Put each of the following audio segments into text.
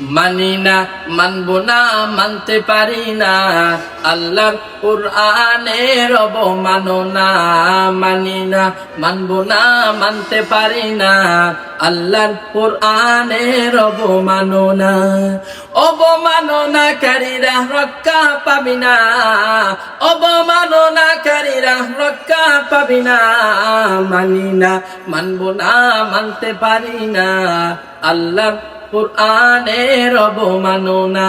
মানি না, মানব না, মানতে পারি না। আল্লাহর কোরআনের অবমাননা। মানি না, মানব না, মানতে পারি না। আল্লাহর কোরআনের অবমাননা। অবমাননাকারীরা রক্ষা পাবি না। অবমাননাকারীরা রক্ষা পাবি না। মানি না, মানব না, মানতে পারি না। আল্লাহর কোরআনের অবমাননা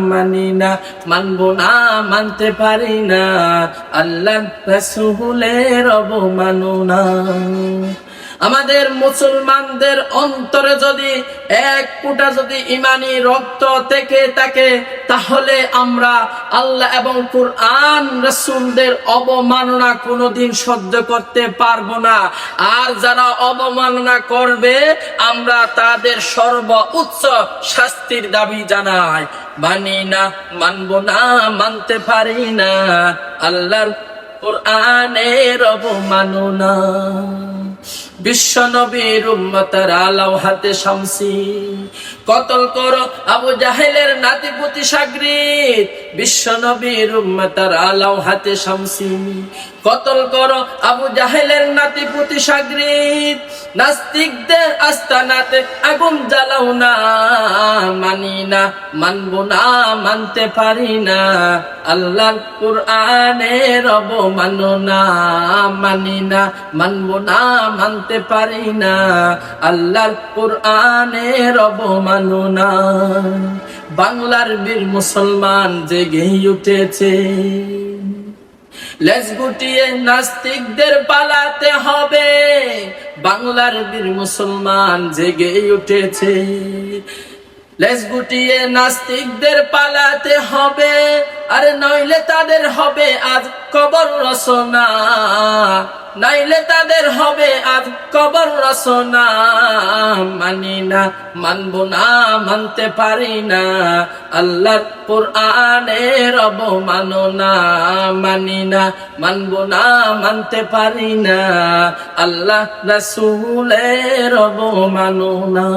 মানি না, মানব না, মানতে পারি না। আল্লাহ রসুলের অবমাননা। আমাদের মুসলমানদের অন্তরে যদি এক ফুটা যদি ইমানি রক্ত থেকে থাকে তাহলে আমরা আল্লাহ এবং কুরআন রসুলদের অবমাননা কোনোদিন সহ্য করতে পারব না। আর যারা অবমাননা করবে, আমরা তাদের সর্ব উচ্চ শাস্তির দাবি জানাই। মানি না, মানব না, মানতে পারি না। আল্লাহর কোরআনের অবমাননা। বিশ্ব নবীর উম্মতার আলাও হাতে শামসি। কতল করো আবু জাহেলের নাতিপুতি সাগরিত বিশ্ব নবীর উম্মতার আলাও হাতে শামসি। কতল করো আবু জাহেলের নাতিপুতি সাগরিত নাস্তিকদের আস্তানাতে আগুন জ্বালাও না। মানি না, মানব না, মানতে পারি না। আল্লাহর কোরআনের অবমাননা। মানি না, মানব না, মানতে পারি না। আল্লাহর কোরআনের অবমাননা। বাংলার বীর মুসলমান জেগে উঠেছে। লেজ গুটিয়ে নাস্তিকদের পালাতে হবে। বাংলার বীর মুসলমান জেগে উঠেছে। লেজ গুটিয়ে নাস্তিকদের পালাতে হবে, আরে নইলে তাদের হবে আজ কবর রচনা। নাইলে তাদের হবে আজ কবর রচনা। মানি না, মানব না, মানতে পারি না। আল্লাহর কোরআনের অবমাননা। মানি না, মানব না, মানতে পারি না। আল্লাহ রাসূলের অবমাননা।